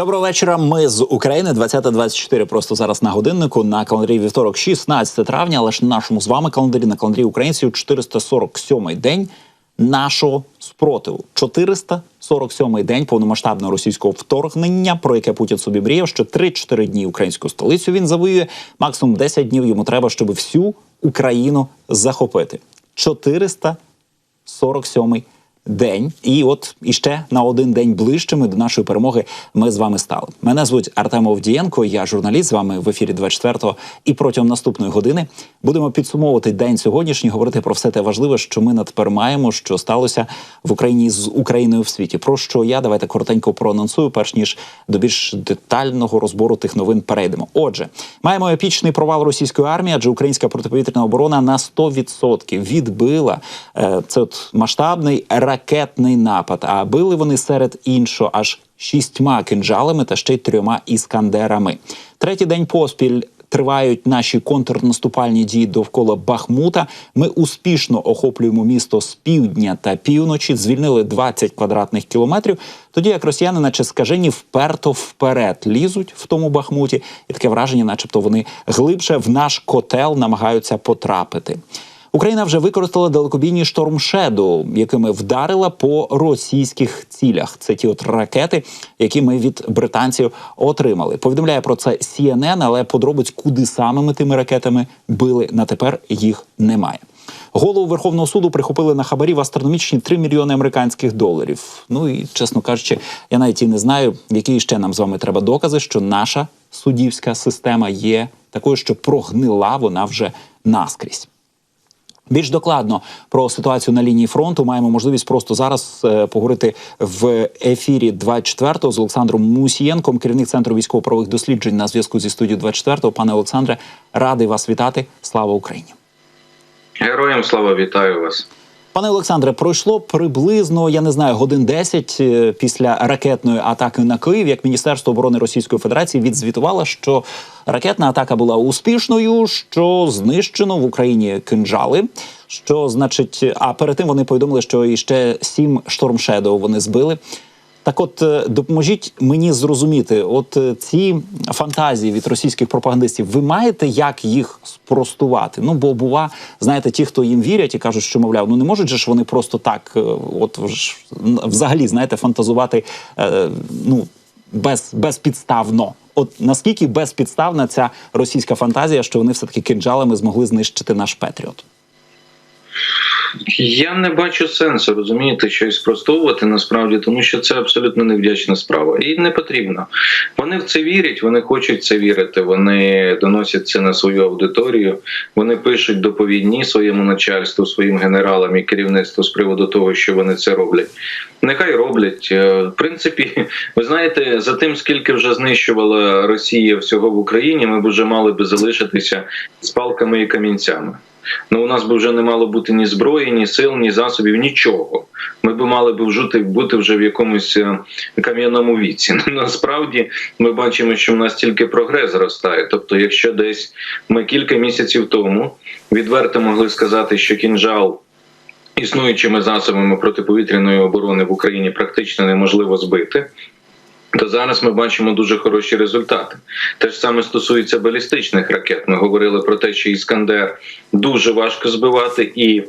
Доброго вечора. Ми з України 20.24 Просто зараз на годиннику на календарі вівторок, 16 травня. Але ж на нашому з вами календарі на календарі українців 447-й день нашого спротиву. 447-й день повномасштабного російського вторгнення, про яке Путін собі мріяв, що 3-4 дні українську столицю він завоює. Максимум 10 днів йому треба, щоб всю Україну захопити. 447-й день, і от іще на один день ближчими до нашої перемоги ми з вами стали. Мене звуть Артем Овдієнко. Я журналіст з вами в ефірі 24-го. І протягом наступної години будемо підсумовувати день сьогоднішній, говорити про все те важливе, що ми тепер маємо, що сталося в Україні з Україною в світі. Про що я давайте коротенько проанонсую, перш ніж до більш детального розбору тих новин перейдемо. Отже, маємо епічний провал російської армії, адже українська протиповітряна оборона на 100% відбила е, це от масштабний ракетний напад. А били вони серед іншого аж шістьма кинджалами та ще й трьома іскандерами. Третій день поспіль. Тривають наші контрнаступальні дії довкола Бахмута. Ми успішно охоплюємо місто з півдня та півночі, звільнили 20 квадратних кілометрів. Тоді як росіяни, наче скажені, вперто вперед лізуть в тому Бахмуті, і таке враження, начебто, вони глибше в наш котел намагаються потрапити. Україна вже використала далекобійні шторм Shadow, якими вдарила по російських цілях. Це ті от ракети, які ми від британців отримали. Повідомляє про це CNN, але подробиць, куди саме ми тими ракетами били на тепер їх немає. Голову Верховного суду прихопили на хабарі в астрономічні 3 мільйони американських доларів. Ну і чесно кажучи, я навіть і не знаю, які ще нам з вами треба докази, що наша суддівська система є такою, що прогнила вона вже наскрізь. Більш докладно про ситуацію на лінії фронту маємо можливість просто зараз е, поговорити в ефірі 24-го з Олександром Мусієнком, керівник центру військово-правових досліджень на зв'язку зі студією 24-го. Пане Олександре, радий вас вітати. Слава Україні! Героям слава вітаю вас. Пане Олександре, пройшло приблизно, я не знаю, годин 10 е, після ракетної атаки на Київ, як Міністерство оборони Російської Федерації відзвітувало, що ракетна атака була успішною, що знищено в Україні кинджали. Що значить, а перед тим вони повідомили, що іще сім штормшедов вони збили. Так, от е, допоможіть мені зрозуміти, от е, ці фантазії від російських пропагандистів, ви маєте як їх спростувати? Ну бо бува, знаєте, ті, хто їм вірять і кажуть, що мовляв, ну не можуть же ж вони просто так, е, от взагалі, знаєте, фантазувати ну без, безпідставно. От наскільки безпідставна ця російська фантазія, що вони все таки кинджалами змогли знищити наш Петріот? Я не бачу сенсу розумієте, щось спростовувати насправді, тому що це абсолютно невдячна справа, і не потрібно. Вони в це вірять, вони хочуть це вірити. Вони доносять це на свою аудиторію. Вони пишуть доповідні своєму начальству, своїм генералам і керівництву з приводу того, що вони це роблять. Нехай роблять. Е, в принципі, ви знаєте, за тим, скільки вже знищувала Росія всього в Україні, ми б вже мали би залишитися з палками і камінцями. Ну у нас би вже не мало бути ні зброї, ні сил, ні засобів, нічого. Ми би мали би вжити бути вже в якомусь е, кам'яному віці. Насправді ми бачимо, що в нас тільки прогрес зростає. Тобто, якщо десь ми кілька місяців тому відверто могли сказати, що кінжал. Існуючими засобами протиповітряної оборони в Україні практично неможливо збити то зараз ми бачимо дуже хороші результати. Те ж саме стосується балістичних ракет. Ми говорили про те, що іскандер дуже важко збивати і.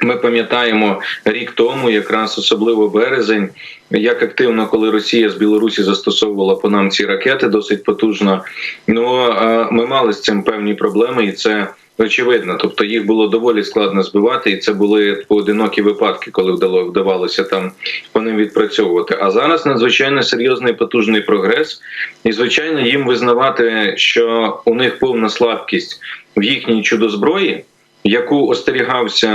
Ми пам'ятаємо рік тому, якраз особливо березень, як активно, коли Росія з Білорусі застосовувала по нам ці ракети досить потужно. Ну ми мали з цим певні проблеми, і це очевидно. Тобто їх було доволі складно збивати, і це були поодинокі випадки, коли вдавалося там по ним відпрацьовувати. А зараз надзвичайно серйозний потужний прогрес, і звичайно їм визнавати, що у них повна слабкість в їхній чудозброї яку остерігався,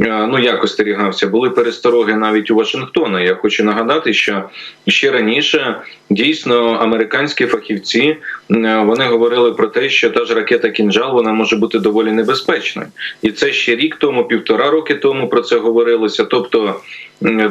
е, ну як остерігався, були перестороги навіть у Вашингтона. Я хочу нагадати, що ще раніше дійсно американські фахівці е, вони говорили про те, що та ж ракета кінжал вона може бути доволі небезпечною, і це ще рік тому, півтора роки тому про це говорилося. Тобто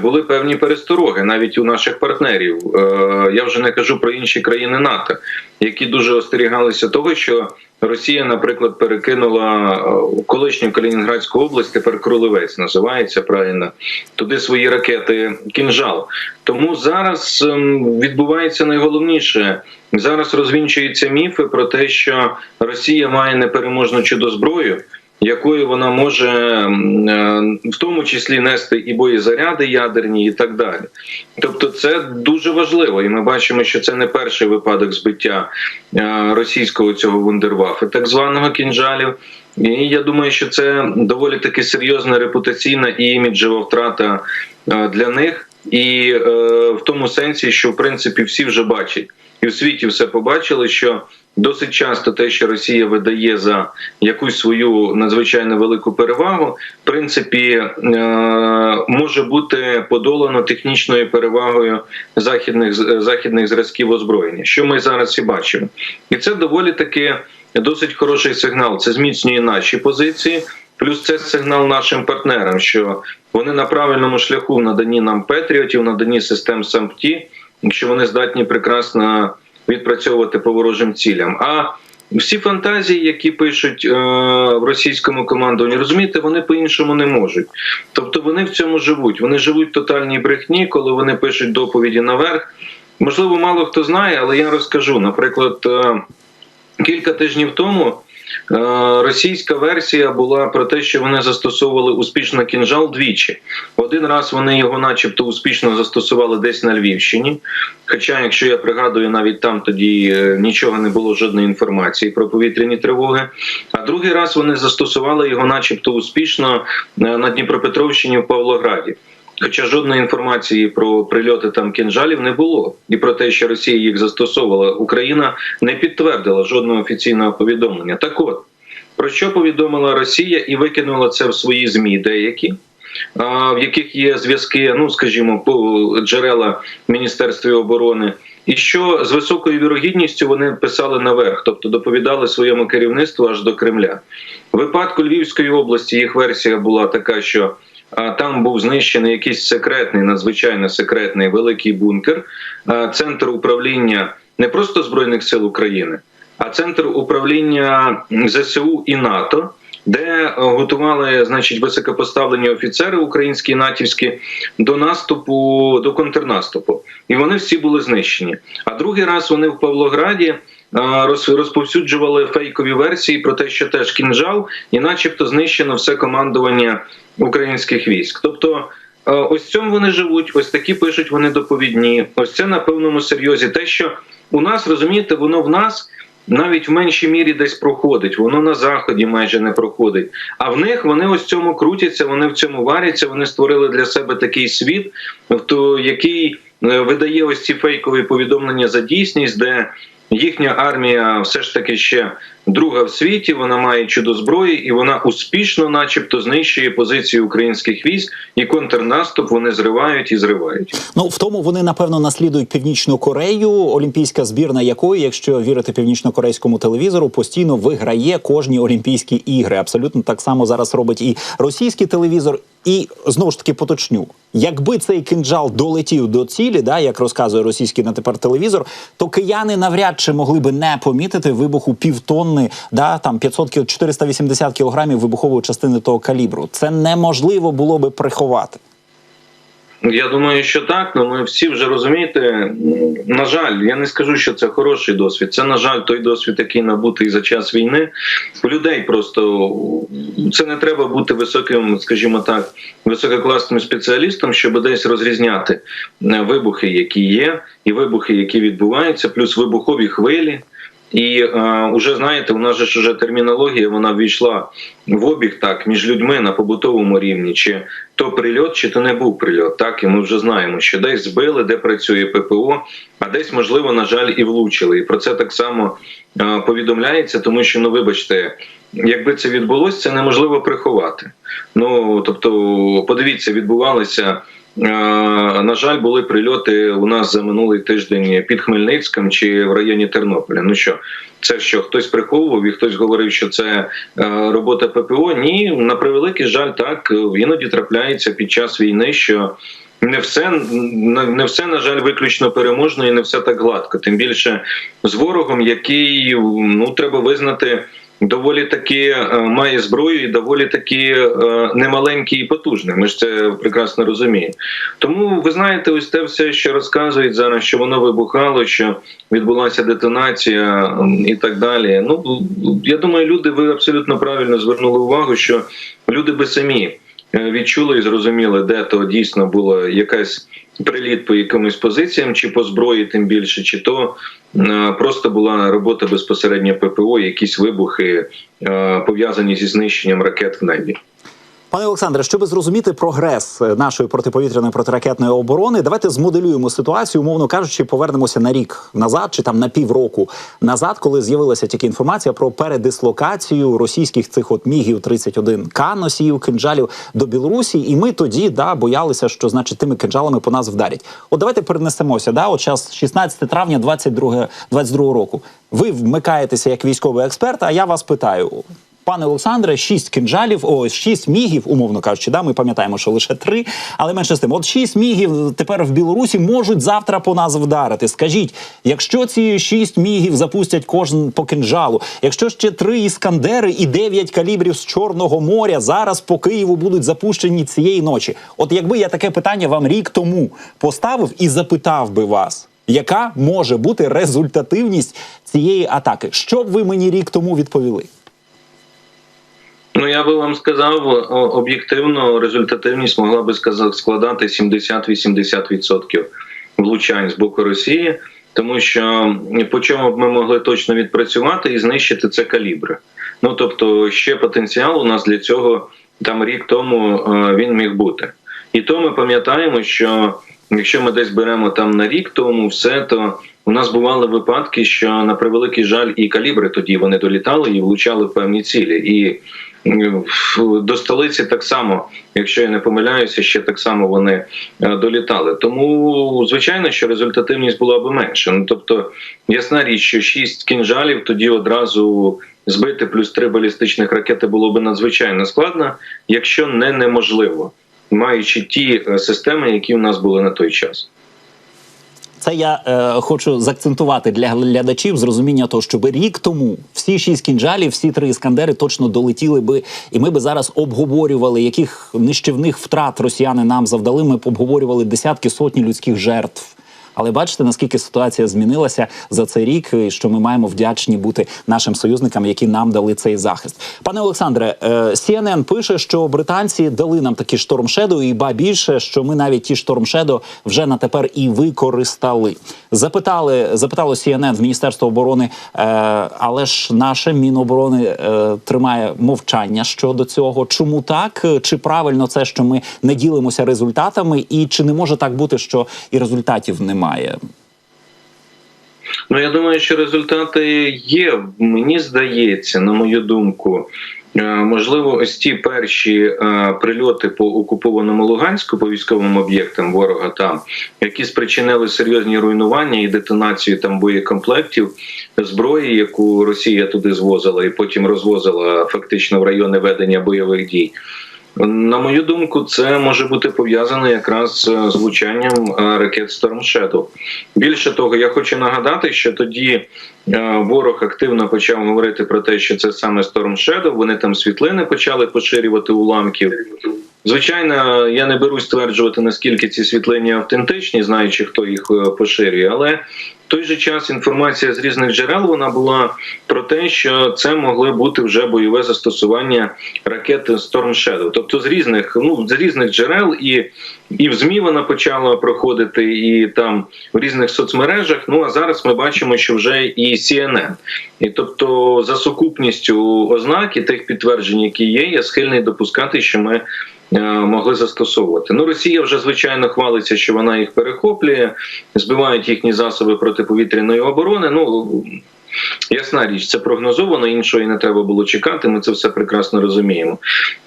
були певні перестороги навіть у наших партнерів. Е, я вже не кажу про інші країни НАТО, які дуже остерігалися того, що Росія, наприклад, перекинула е, колишню Калінінградську область, тепер Кролевець називається правильно. Туди свої ракети кінжал. Тому зараз ем, відбувається найголовніше. Зараз розвінчуються міфи про те, що Росія має непереможну чудозброю, якою вона може е, в тому числі нести і боєзаряди ядерні, і так далі. Тобто, це дуже важливо, і ми бачимо, що це не перший випадок збиття е, російського цього вундервафи, так званого кінжалів. І я думаю, що це доволі таки серйозна репутаційна і іміджева втрата е, для них, і в тому сенсі, що в принципі всі вже бачать, і в світі все побачили, що досить часто те, що Росія видає за якусь свою надзвичайно велику перевагу, в принципі, е, може бути подолано технічною перевагою західних західних зразків озброєння, що ми зараз і бачимо, і це доволі таки досить хороший сигнал. Це зміцнює наші позиції. Плюс це сигнал нашим партнерам, що вони на правильному шляху в наданні нам Петріотів, наданні систем САМПТІ, що вони здатні прекрасно відпрацьовувати по ворожим цілям. А всі фантазії, які пишуть е, в російському командуванні, розумієте, вони по-іншому не можуть. Тобто вони в цьому живуть. Вони живуть в тотальній брехні, коли вони пишуть доповіді наверх. Можливо, мало хто знає, але я розкажу. Наприклад, е, кілька тижнів тому російська версія була про те, що вони застосовували успішно кінжал двічі. Один раз вони його, начебто, успішно застосували десь на Львівщині. Хоча, якщо я пригадую, навіть там тоді е, нічого не було жодної інформації про повітряні тривоги. А другий раз вони застосували його, начебто, успішно е, на Дніпропетровщині в Павлограді. Хоча жодної інформації про прильоти там кінжалів не було, і про те, що Росія їх застосовувала, Україна не підтвердила жодного офіційного повідомлення. Так от про що повідомила Росія і викинула це в свої змі деякі. В яких є зв'язки, ну скажімо, по джерела Міністерства оборони, і що з високою вірогідністю вони писали наверх, тобто доповідали своєму керівництву аж до Кремля. В випадку Львівської області їх версія була така, що там був знищений якийсь секретний, надзвичайно секретний великий бункер, центр управління не просто збройних сил України, а центр управління ЗСУ і НАТО. Де е, готували, значить, високопоставлені офіцери українські і натівські до наступу, до контрнаступу, і вони всі були знищені. А другий раз вони в Павлограді розповсюджували фейкові версії про те, що теж кінжал, і, начебто, знищено все командування українських військ. Тобто, ось цьому вони живуть, ось такі пишуть вони доповідні. Ось це на певному серйозі. Те, що у нас розумієте, воно в нас. Навіть в меншій мірі десь проходить, воно на заході майже не проходить. А в них вони ось цьому крутяться, вони в цьому варяться. Вони створили для себе такий світ, який е, видає ось ці фейкові повідомлення за дійсність, де їхня армія все ж таки ще друга в світі. Вона має чудо зброї, і вона успішно, начебто, знищує позиції українських військ, і контрнаступ вони зривають і зривають. Ну в тому вони напевно наслідують північну Корею, олімпійська збірна якої, якщо вірити північно-корейському телевізору, постійно виграє кожні Олімпійські ігри. Абсолютно так само зараз робить і російський телевізор. І знову ж таки поточню, якби цей кинджал долетів до цілі, да як розказує російський на тепер телевізор, то кияни навряд чи могли би не помітити вибуху півтонни, да там 500 кіл 480 кілограмів вибухової частини того калібру. Це неможливо було би приховати. Я думаю, що так. Ну ми всі вже розумієте. На жаль, я не скажу, що це хороший досвід. Це на жаль, той досвід, який набутий за час війни. У людей просто це не треба бути високим, скажімо так, висококласним спеціалістом, щоб десь розрізняти е, вибухи, які є, і вибухи, які відбуваються, плюс вибухові хвилі. І е, уже знаєте, у нас же ж уже термінологія вона ввійшла в обіг так між людьми на побутовому рівні, чи то прильот, чи то не був прильот. Так і ми вже знаємо, що десь збили, де працює ППО, а десь можливо, на жаль, і влучили. І про це так само е, повідомляється, тому що ну, вибачте, якби це відбулося, це неможливо приховати. Ну тобто, подивіться, відбувалися. На жаль, були прильоти у нас за минулий тиждень під Хмельницьком чи в районі Тернополя. Ну що, це що хтось приховував і хтось говорив, що це е, робота ППО? Ні, на превеликий жаль, так іноді трапляється під час війни, що не все не все на жаль виключно переможно і не все так гладко. Тим більше з ворогом, який ну треба визнати. Доволі таки е, має зброю і доволі таки немаленькі і потужні. Ми ж це прекрасно розуміємо. Тому ви знаєте, ось те все, що розказують зараз, що воно вибухало, що відбулася детонація і так далі. Ну я думаю, люди ви абсолютно правильно звернули увагу, що люди би самі е, відчули і зрозуміли, де то дійсно була якась приліт по якимось позиціям, чи по зброї, тим більше, чи то е, просто була робота безпосередньо ППО, якісь вибухи е, пов'язані зі знищенням ракет в небі. Пане Олександре, щоб зрозуміти прогрес е, нашої протиповітряної протиракетної оборони, давайте змоделюємо ситуацію, умовно кажучи, повернемося на рік назад чи там на півроку назад, коли з'явилася тільки інформація про передислокацію російських цих от мігів 31 к носіїв кинджалів до Білорусі, і ми тоді да боялися, що значить тими кинджалами по нас вдарять. От давайте перенесемося. Да, от час 16 травня 22, 22 року. Ви вмикаєтеся як військовий експерт. А я вас питаю. Пане Олександре, шість кинджалів, о, шість мігів, умовно кажучи, да, ми пам'ятаємо, що лише три, але менше з тим, от шість мігів тепер в Білорусі можуть завтра по нас вдарити. Скажіть, якщо ці шість мігів запустять кожен по кинджалу, якщо ще три іскандери і дев'ять калібрів з Чорного моря зараз по Києву будуть запущені цієї ночі. От якби я таке питання вам рік тому поставив і запитав би вас. Яка може бути результативність цієї атаки? Що б ви мені рік тому відповіли? Ну я би вам сказав об'єктивно, результативність могла би складати 70-80% влучань з боку Росії, тому що по чому б ми могли точно відпрацювати і знищити це калібри. Ну тобто, ще потенціал у нас для цього там рік тому е, він міг бути. І то ми пам'ятаємо, що якщо ми десь беремо там на рік тому все, то у нас бували випадки, що на превеликий жаль, і калібри тоді вони долітали і влучали в певні цілі. І до столиці так само, якщо я не помиляюся, ще так само вони е, долітали. Тому звичайно, що результативність була б менша. Ну тобто, ясна річ, що шість кінжалів тоді одразу збити плюс три балістичних ракети було б надзвичайно складно, якщо не неможливо, маючи ті е, системи, які в нас були на той час. Це я е, хочу заакцентувати для глядачів з розуміння того, щоб рік тому всі шість кінжалів, всі три іскандери точно долетіли би, і ми би зараз обговорювали, яких нищівних втрат росіяни нам завдали. Ми б обговорювали десятки сотні людських жертв. Але бачите, наскільки ситуація змінилася за цей рік, і що ми маємо вдячні бути нашим союзникам, які нам дали цей захист. Пане Олександре, е, CNN пише, що британці дали нам такі Shadow, і ба більше, що ми навіть ті Shadow вже на тепер і використали. Запитали, запитало CNN в Міністерство оборони, е, але ж наше Міноборони е, тримає мовчання щодо цього. Чому так? Чи правильно це, що ми не ділимося результатами, і чи не може так бути, що і результатів немає? Ну я думаю, що результати є. Мені здається, на мою думку. е, Можливо, ось ті перші е, прильоти по окупованому Луганську по військовим об'єктам ворога там, які спричинили серйозні руйнування і детонацію там боєкомплектів зброї, яку Росія туди звозила і потім розвозила фактично в райони ведення бойових дій. На мою думку, це може бути пов'язано якраз з влучанням е, ракет Storm Shadow. Більше того, я хочу нагадати, що тоді е, ворог активно почав говорити про те, що це саме Storm Shadow, Вони там світлини почали поширювати уламків. Звичайно, я не берусь стверджувати, наскільки ці світлини автентичні, знаючи, хто їх е, поширює, але в той же час інформація з різних джерел вона була про те, що це могли бути вже бойове застосування ракети Storm Shadow. Тобто з різних ну з різних джерел, і і в змі вона почала проходити, і там в різних соцмережах. Ну а зараз ми бачимо, що вже і CNN. І тобто, за сукупністю ознак і тих підтверджень, які є, я схильний допускати, що ми. Е, Могли застосовувати. Ну, Росія вже звичайно хвалиться, що вона їх перехоплює, збивають їхні засоби протиповітряної оборони. Ну ясна річ, це прогнозовано, іншого і не треба було чекати. Ми це все прекрасно розуміємо.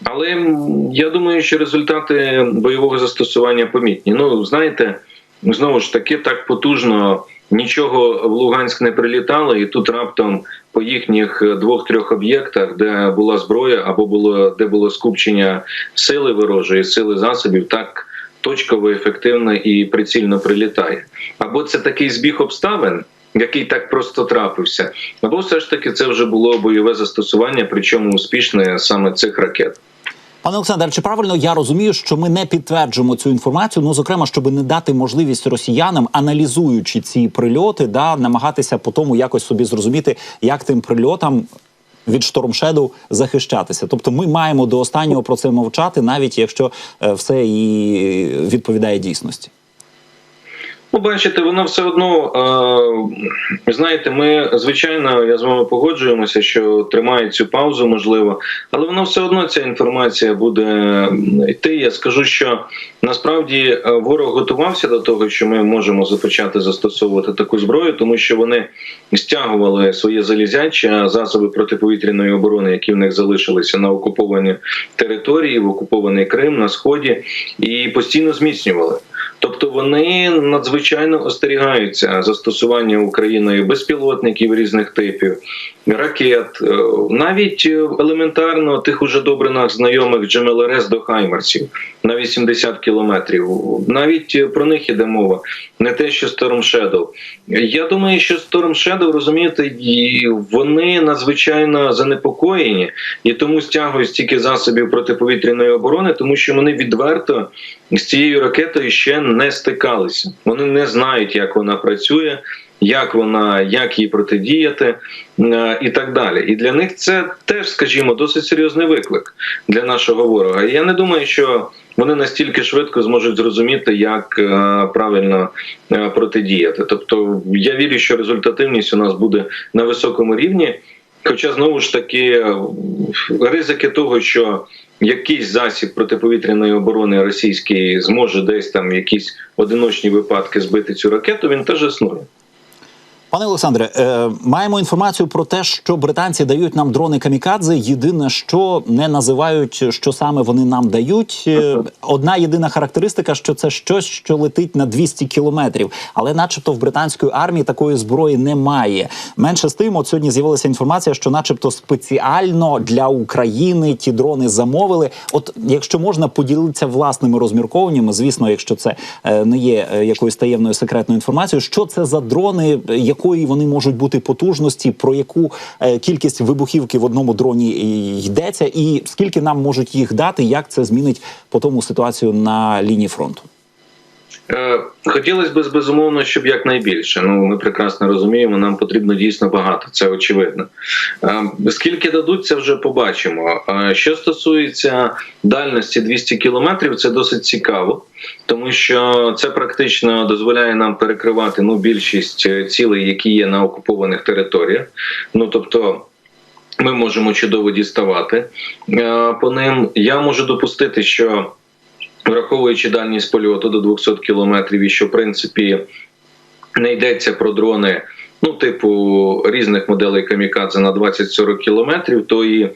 Але я думаю, що результати бойового застосування помітні. Ну, знаєте, знову ж таки, так потужно нічого в Луганськ не прилітало, і тут раптом по їхніх двох-трьох об'єктах, де була зброя, або було де було скупчення сили ворожої, сили засобів, так точково, ефективно і прицільно прилітає. Або це такий збіг обставин. Який так просто трапився, або все ж таки це вже було бойове застосування, причому успішне саме цих ракет. Пане Олександр, чи правильно я розумію, що ми не підтверджуємо цю інформацію? Ну зокрема, щоб не дати можливість росіянам, аналізуючи ці прильоти, да намагатися по тому якось собі зрозуміти, як тим прильотам. Від штормшеду захищатися, тобто ми маємо до останнього про це мовчати, навіть якщо е, все і відповідає дійсності. Ну, бачите, воно все одно е, знаєте, ми звичайно, я з вами погоджуємося, що тримає цю паузу, можливо, але воно все одно ця інформація буде йти. Я скажу, що насправді е, ворог готувався до того, що ми можемо започати застосовувати таку зброю, тому що вони стягували свої залізячі засоби протиповітряної оборони, які в них залишилися на окуповані території, в окупований Крим на сході, і постійно зміцнювали. Тобто вони надзвичайно остерігаються застосування Україною безпілотників різних типів, ракет, е, навіть елементарно тих уже добре нам знайомих GMLRS до Хаймерсів на 80 кілометрів. Навіть про них іде мова, не те, що Storm Shadow. Я думаю, що Storm Shadow, розумієте, вони надзвичайно занепокоєні і тому стягують стільки засобів протиповітряної оборони, тому що вони відверто з цією ракетою ще не стикалися. Вони не знають, як вона працює, як вона, як їй протидіяти е, і так далі. І для них це теж, скажімо, досить серйозний виклик для нашого ворога. І я не думаю, що вони настільки швидко зможуть зрозуміти, як е, правильно е, протидіяти. Тобто, я вірю, що результативність у нас буде на високому рівні. Хоча знову ж таки ризики того, що якийсь засіб протиповітряної оборони російський зможе десь там якісь одиночні випадки збити цю ракету, він теж існує. Пане Олександре, е, маємо інформацію про те, що британці дають нам дрони камікадзе. Єдине, що не називають, що саме вони нам дають. Е, Одна єдина характеристика, що це щось, що летить на 200 кілометрів. Але, начебто, в британської армії такої зброї немає. Менше з тим, от сьогодні з'явилася інформація, що, начебто, спеціально для України ті дрони замовили. От, якщо можна, поділитися власними розмірковуваннями, звісно, якщо це е, не є е, якоюсь таємною секретною інформацією, що це за дрони, якої вони можуть бути потужності, про яку е, кількість вибухівки в одному дроні йдеться, і скільки нам можуть їх дати, як це змінить по тому ситуацію на лінії фронту. Е, Хотілося б безумовно, щоб якнайбільше. Ну ми прекрасно розуміємо, нам потрібно дійсно багато, це очевидно. Е, Скільки дадуть, це вже побачимо. Що стосується дальності 200 кілометрів, це досить цікаво, тому що це практично дозволяє нам перекривати ну більшість е, цілей, які є на окупованих територіях. Ну тобто. Ми можемо чудово діставати по ним. Я можу допустити, що враховуючи дальність польоту до 200 кілометрів, і що в принципі не йдеться про дрони, ну типу різних моделей камікадзе на 20-40 кілометрів, то і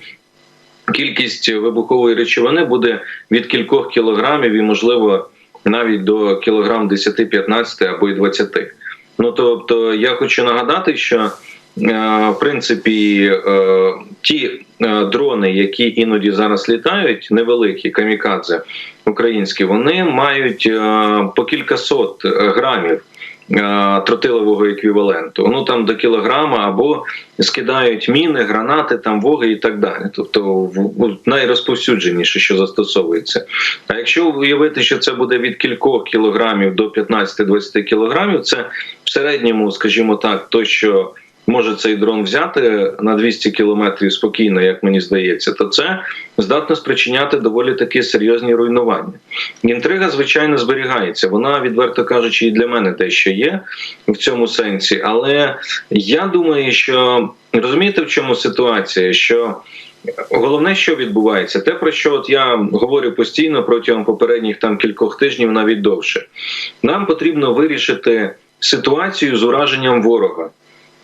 кількість вибухової речовини буде від кількох кілограмів і, можливо, навіть до кілограм 10-15 або й 20. Ну тобто, я хочу нагадати, що в принципі е, ті е, дрони, які іноді зараз літають, невеликі камікадзе українські, вони мають по кількасот грамів. Тротилового еквіваленту, ну там до кілограма, або скидають міни, гранати, там воги і так далі. Тобто найрозповсюдженіше, що застосовується. А якщо уявити, що це буде від кількох кілограмів до 15-20 кілограмів, це в середньому, скажімо так, то що може цей дрон взяти на 200 кілометрів спокійно, як мені здається, то це здатно спричиняти доволі такі серйозні руйнування. Інтрига, звичайно, зберігається. Вона, відверто кажучи, і для мене дещо є в цьому сенсі. Але я думаю, що розумієте, в чому ситуація? що Головне, що відбувається, те про що от я говорю постійно протягом попередніх там кількох тижнів, навіть довше, нам потрібно вирішити ситуацію з ураженням ворога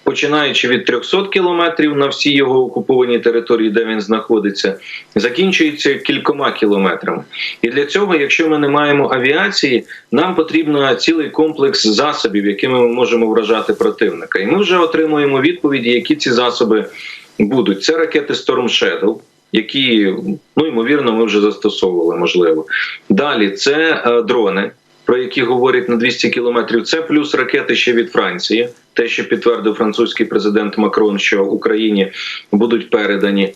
починаючи від 300 кілометрів на всі його окуповані території, де він знаходиться, закінчується кількома кілометрами. І для цього, якщо ми не маємо авіації, нам потрібно цілий комплекс засобів, якими ми можемо вражати противника. І ми вже отримуємо відповіді, які ці засоби будуть. Це ракети Storm Shadow, які ну ймовірно ми вже застосовували. Можливо, далі це е, дрони. Про які говорять на 200 кілометрів, це плюс ракети ще від Франції, те, що підтвердив французький президент Макрон, що Україні будуть передані.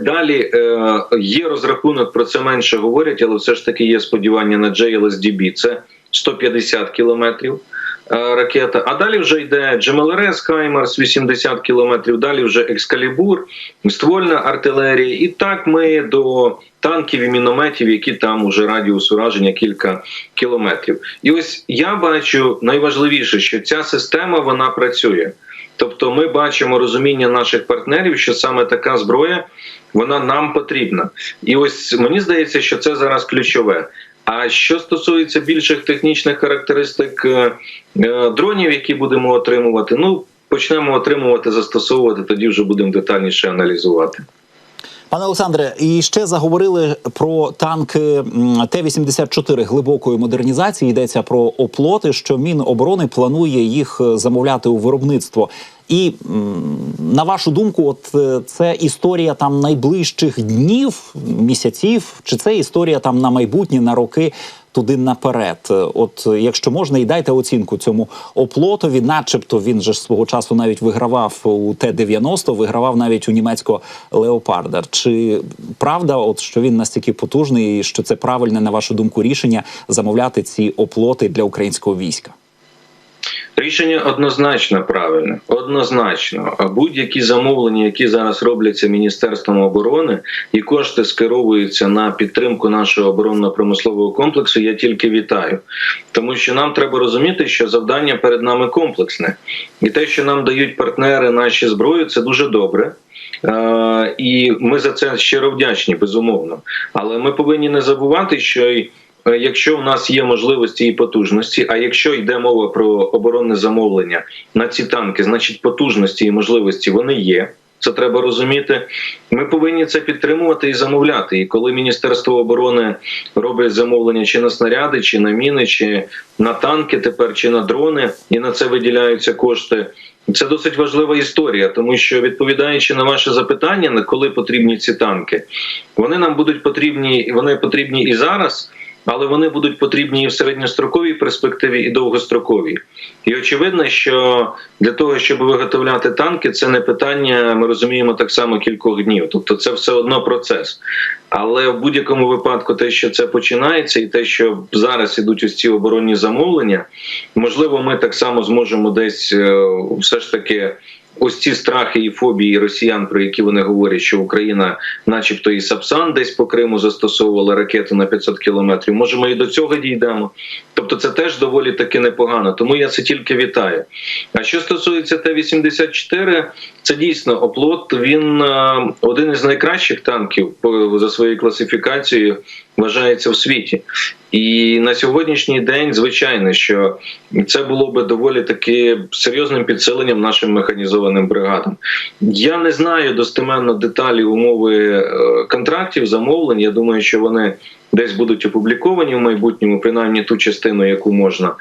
Далі е, є розрахунок про це менше говорять, але все ж таки є сподівання на JLSDB, Це 150 кілометрів ракета. А далі вже йде GMLRS Хаймарс 80 кілометрів. Далі вже Екскалібур, ствольна артилерія. І так ми до танків і мінометів, які там уже радіус ураження кілька кілометрів. І ось я бачу найважливіше, що ця система вона працює. Тобто, ми бачимо розуміння наших партнерів, що саме така зброя вона нам потрібна. І ось мені здається, що це зараз ключове. А що стосується більших технічних характеристик е, е, дронів, які будемо отримувати, ну почнемо отримувати, застосовувати, тоді вже будемо детальніше аналізувати. Пане Олександре, і ще заговорили про танки м, Т-84 глибокої модернізації. Йдеться про оплоти, що Міноборони планує їх е, замовляти у виробництво. І на вашу думку, от е, це історія там найближчих днів, місяців, чи це історія там на майбутнє, на роки туди наперед? Е, От якщо можна, і дайте оцінку цьому оплотові, начебто він же свого часу навіть вигравав у Т-90, вигравав навіть у німецького леопарда. Чи правда, от що він настільки потужний, і що це правильне на вашу думку рішення замовляти ці оплоти для українського війська? Рішення однозначно правильне, однозначно. А будь-які замовлення, які зараз робляться Міністерством оборони, і кошти скеровуються на підтримку нашого оборонно-промислового комплексу, я тільки вітаю, тому що нам треба розуміти, що завдання перед нами комплексне, і те, що нам дають партнери наші зброї, це дуже добре. І ми за це щиро вдячні, безумовно. Але ми повинні не забувати, що й Якщо в нас є можливості і потужності, а якщо йде мова про оборонне замовлення на ці танки, значить потужності і можливості вони є. Це треба розуміти. Ми повинні це підтримувати і замовляти. І коли Міністерство оборони робить замовлення чи на снаряди, чи на міни, чи на танки, тепер чи на дрони, і на це виділяються кошти. Це досить важлива історія, тому що відповідаючи на ваше запитання, на коли потрібні ці танки, вони нам будуть потрібні, вони потрібні і зараз але вони будуть потрібні і в середньостроковій перспективі, і довгостроковій. І очевидно, що для того, щоб виготовляти танки, це не питання, ми розуміємо так само кількох днів. Тобто, це все одно процес. Але в будь-якому випадку, те, що це починається, і те, що зараз ідуть ось ці оборонні замовлення, можливо, ми так само зможемо десь е, все ж таки ось ці страхи і фобії росіян, про які вони говорять, що Україна, начебто, і Сапсан десь по Криму застосовувала ракету на 500 кілометрів. Може, ми і до цього дійдемо. Тобто, це теж доволі таки непогано. Тому я це тільки вітаю. А що стосується Т-84, це дійсно оплот. Він е, один із найкращих танків за своєю класифікацією вважається в світі. І на сьогоднішній день, звичайно, що це було би доволі таки серйозним підсиленням нашим механізованим бригадам. Я не знаю достеменно деталі умови е, контрактів, замовлень. Я думаю, що вони десь будуть опубліковані в майбутньому, принаймні ту частину, яку можна.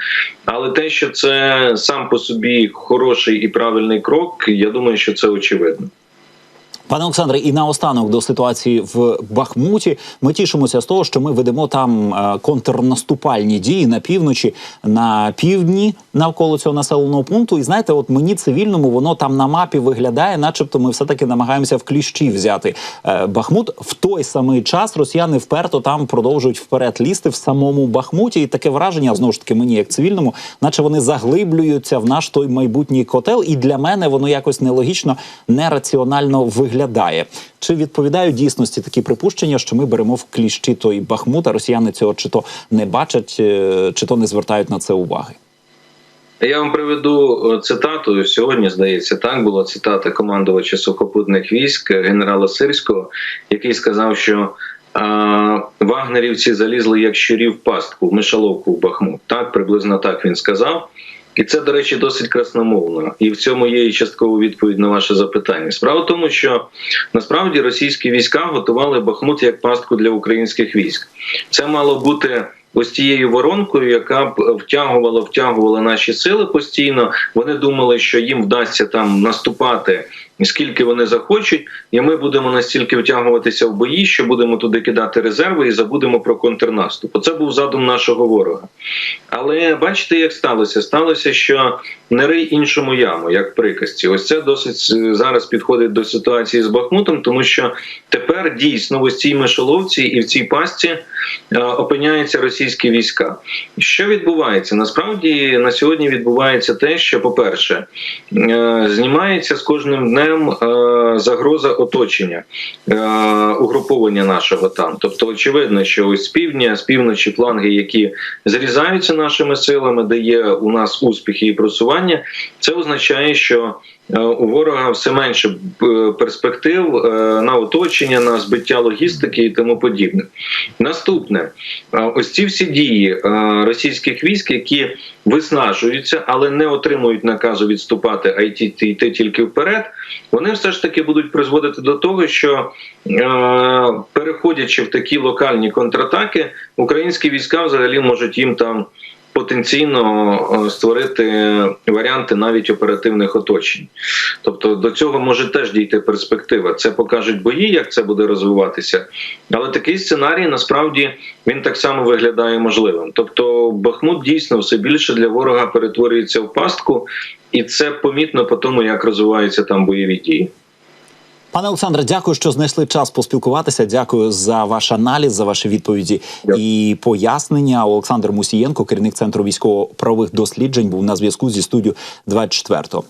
Але те, що це сам по собі хороший і правильний крок, я думаю, що це очевидно. Пане Олександре, і наостанок до ситуації в Бахмуті ми тішимося з того, що ми ведемо там е, контрнаступальні дії на півночі, на півдні навколо цього населеного пункту. І знаєте, от мені цивільному воно там на мапі виглядає, начебто, ми все таки намагаємося в кліщі взяти е, Бахмут. В той самий час росіяни вперто там продовжують вперед лізти в самому Бахмуті. І таке враження знову ж таки мені, як цивільному, наче вони заглиблюються в наш той майбутній котел. І для мене воно якось нелогічно, нераціонально виглядає. Чи відповідають дійсності такі припущення, що ми беремо в кліщі той Бахмут, а росіяни цього чи то не бачать, е, чи то не звертають на це уваги? Я вам приведу е, цитату. Сьогодні здається, так була цитата командувача сухопутних військ генерала Сирського, який сказав, що а, вагнерівці залізли як щурі в пастку в мишаловку в Бахмут. Так, приблизно так він сказав. І це, до речі, досить красномовно. І в цьому є і часткова відповідь на ваше запитання. Справа в тому, що насправді російські війська готували Бахмут як пастку для українських військ. Це мало бути. Ось тією воронкою, яка б втягувала, втягувала наші сили постійно. Вони думали, що їм вдасться там наступати скільки вони захочуть, і ми будемо настільки втягуватися в бої, що будемо туди кидати резерви і забудемо про контрнаступ. Оце був задум нашого ворога. Але бачите, як сталося? Сталося, що не рий іншому яму, як приказці. Ось це досить е, зараз підходить до ситуації з Бахмутом, тому що тепер дійсно в цій мишоловці і в цій пастці е, опиняються російські війська. Що відбувається? Насправді на сьогодні відбувається те, що, по-перше, е, знімається з кожним днем е, загроза оточення е, угруповання нашого там. Тобто, очевидно, що ось з півдня, з півночі фланги, які зрізаються нашими силами, де є у нас успіхи і просування, це означає, що у ворога все менше е, перспектив е, на оточення, на збиття логістики і тому подібне. Наступне, е, ось ці всі дії е, російських військ, які виснажуються, але не отримують наказу відступати, а йти, тільки вперед. Вони все ж таки будуть призводити до того, що е, переходячи в такі локальні контратаки, українські війська взагалі можуть їм там потенційно е, створити варіанти навіть оперативних оточень. Тобто до цього може теж дійти перспектива. Це покажуть бої, як це буде розвиватися. Але такий сценарій насправді він так само виглядає можливим. Тобто, Бахмут дійсно все більше для ворога перетворюється в пастку, і це помітно по тому, як розвиваються там бойові дії. Пане Олександре, дякую, що знайшли час поспілкуватися. Дякую за ваш аналіз, за ваші відповіді Дякую. і пояснення. Олександр Мусієнко, керівник центру військово-правових досліджень, був на зв'язку зі студією 24-го.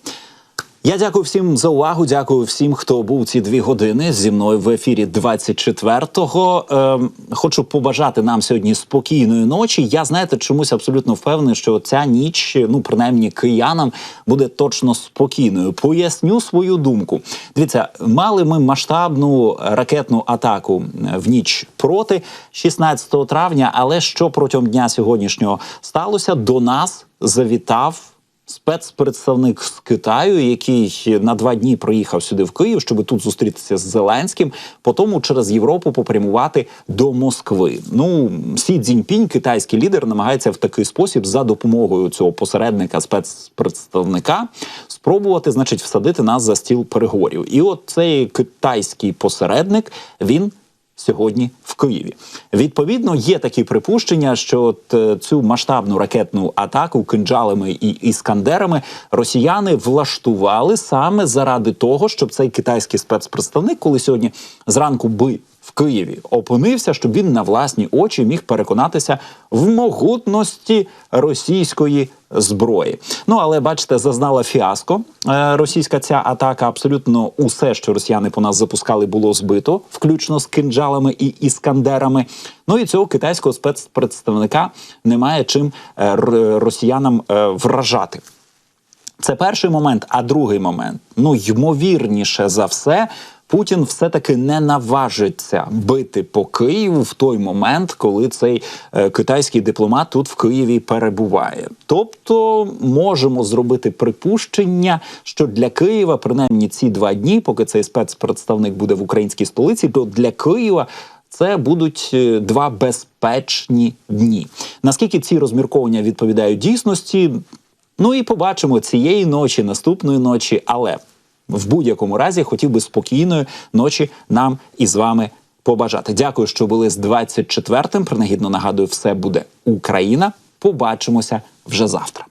Я дякую всім за увагу. Дякую всім, хто був ці дві години зі мною в ефірі 24-го. Ем, хочу побажати нам сьогодні спокійної ночі. Я знаєте, чомусь абсолютно впевнений, що ця ніч, ну принаймні киянам, буде точно спокійною. Поясню свою думку. Дивіться, мали ми масштабну ракетну атаку в ніч проти 16 травня. Але що протягом дня сьогоднішнього сталося? До нас завітав спецпредставник з Китаю, який на два дні приїхав сюди в Київ, щоб тут зустрітися з Зеленським, потім через Європу попрямувати до Москви. Ну Сі Цзіньпінь, китайський лідер, намагається в такий спосіб за допомогою цього посередника, спецпредставника, спробувати, значить, всадити нас за стіл переговорів. І от цей китайський посередник він сьогодні в Києві. Відповідно, є такі припущення, що от, е, цю масштабну ракетну атаку кинджалами і іскандерами росіяни влаштували саме заради того, щоб цей китайський спецпредставник, коли сьогодні зранку би в Києві опинився, щоб він на власні очі міг переконатися в могутності російської зброї. Ну але бачите, зазнала фіаско е, російська ця атака. Абсолютно усе, що росіяни по нас запускали, було збито, включно з кинджалами і іскандерами. Ну і цього китайського спецпредставника немає чим е, росіянам е, вражати. Це перший момент. А другий момент, ну ймовірніше за все, Путін все-таки не наважиться бити по Києву в той момент, коли цей е, китайський дипломат тут в Києві перебуває. Тобто можемо зробити припущення, що для Києва, принаймні ці два дні, поки цей спецпредставник буде в українській столиці, то для Києва. Це будуть е, два безпечні дні. Наскільки ці розмірковання відповідають дійсності? Ну і побачимо цієї ночі, наступної ночі. Але в будь-якому разі хотів би спокійної ночі нам із вами побажати. Дякую, що були з 24-м. Принагідно нагадую, все буде Україна. Побачимося вже завтра.